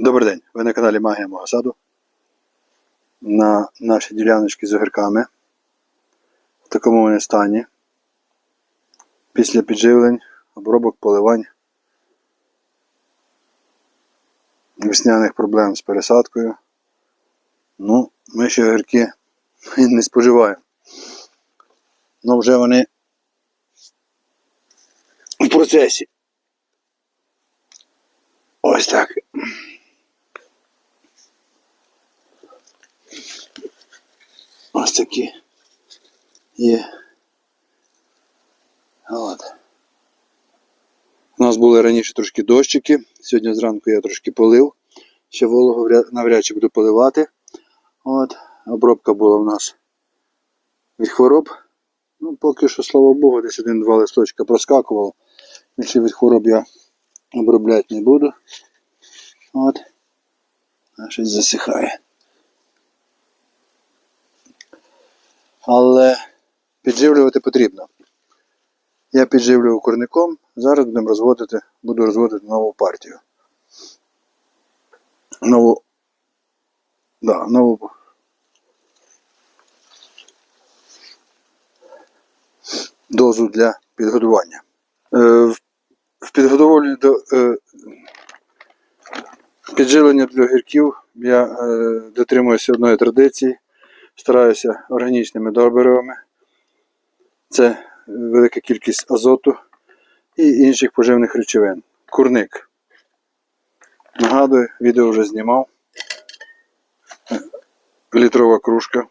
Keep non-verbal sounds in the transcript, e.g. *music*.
Добрий день, ви на каналі Магія мого саду. На нашій діляночці з огірками. В такому вони стані. Після підживлень, обробок, поливань, весняних проблем з пересадкою. Ну, ми ще огірки *laughs* не споживаємо. Ну вже вони в процесі. Ось так. Ось такі є. От. У нас були раніше трошки дощики. Сьогодні зранку я трошки полив. Ще вологу навряд чи буду поливати. От. Обробка була в нас від хвороб. Ну, поки що, слава Богу, десь один-два листочка проскакувало. Більше від хвороб я обробляти не буду. От. А щось засихає. Але підживлювати потрібно. Я підживлював курником, зараз будемо розводити, буду розводити нову партію. Нову. Да, нову. Дозу для підгодування. Е, в- підготовленні до е, підживлення для огірків я е, дотримуюся одної традиції стараюся органічними добривами. Це велика кількість азоту і інших поживних речовин. Курник. Нагадую, відео вже знімав. Літрова кружка.